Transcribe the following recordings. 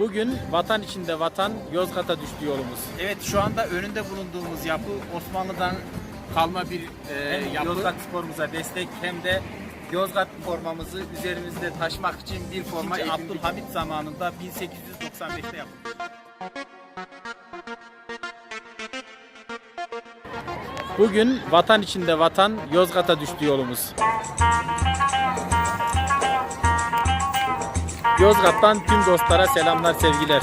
Bugün vatan içinde vatan Yozgat'a düştü yolumuz. Evet şu anda önünde bulunduğumuz yapı Osmanlı'dan kalma bir e, Hem yapı. Yozgat sporumuza destek hem de Yozgat formamızı üzerimizde taşımak için bir forma İkinci. Abdülhamit zamanında 1895'te yapılmış. Bugün vatan içinde vatan Yozgat'a düştü yolumuz. Yozgat'tan tüm dostlara selamlar sevgiler.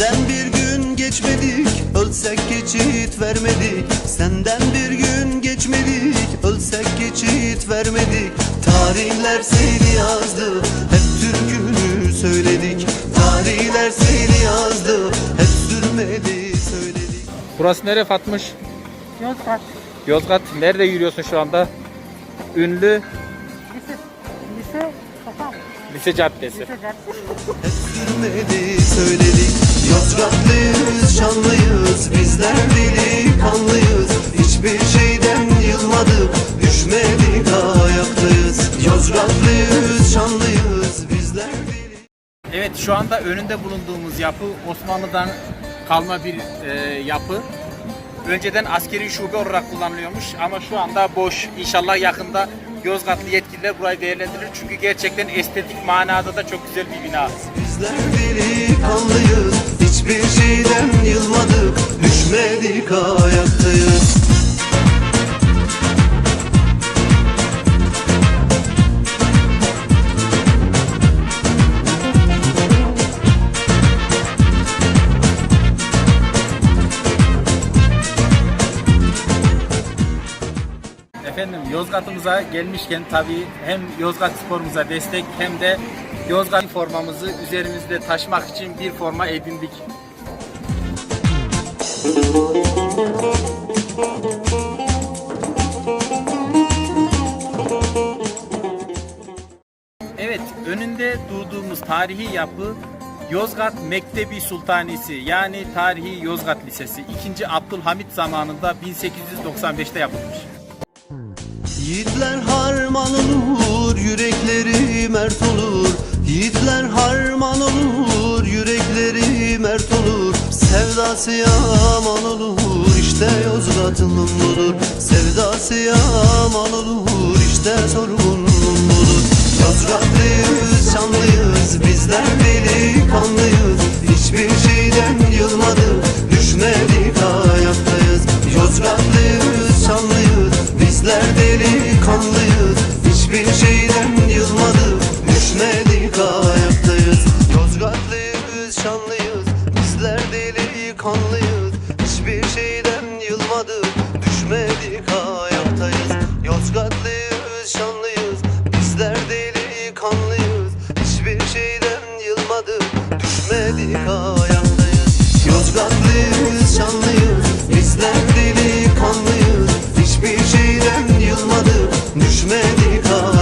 Senden bir gün geçmedik Ölsek geçit vermedik Senden bir gün geçmedik Ölsek geçit vermedik Tarihler seni yazdı Hep türkünü söyledik Tarihler seni yazdı Hep sürmedi söyledik Burası nere Fatmış? Yozgat Yozgat. Nerede yürüyorsun şu anda? Ünlü Lise, Lise Sokak, Lise Caddesi. Lise Caddesi. Hep sürmedi söyledik Yozgatlıyız, şanlıyız Bizler delikanlıyız Hiçbir şeyden yılmadık Düşmedik ayaktayız Yozgatlıyız, şanlıyız Bizler deli Evet şu anda önünde bulunduğumuz yapı Osmanlı'dan kalma bir e, yapı. Önceden askeri şube olarak kullanılıyormuş ama şu anda boş. İnşallah yakında Yozgatlı yetkililer burayı değerlendirir. Çünkü gerçekten estetik manada da çok güzel bir bina. Bizler delikanlıyız Hiçbir şeyden yılmadık Düşmedik ayaktayız Efendim Yozgat'ımıza gelmişken tabii hem Yozgat sporumuza destek hem de Yozgat formamızı üzerimizde taşımak için bir forma edindik. Evet, önünde durduğumuz tarihi yapı Yozgat Mektebi Sultanisi yani tarihi Yozgat Lisesi 2. Abdülhamit zamanında 1895'te yapılmış. Yiğitler harman olur, yürekleri mert olur. Yiğitler harman olur, yürekleri mert olur. Sevdası yaman olur, işte Yozgat'ın budur. Sevdası yaman olur, işte sorgunun budur. Yozgatlıyız, şanlıyız, bizler delikanlıyız. Hiçbir şeyden yılmadık, delikanlıyız. Hiçbir şeyden yılmadık, düşmedik ayaktayız. Yozgatlıyız, şanlıyız, bizler delikanlıyız. Hiçbir şeyden yılmadık, düşmedik ayaktayız. Yozgatlıyız, şanlıyız, bizler delikanlıyız. Hiçbir şeyden yılmadık, düşmedik ayaktayız. Yozgatlıyız, şanlıyız. düşmedi kar.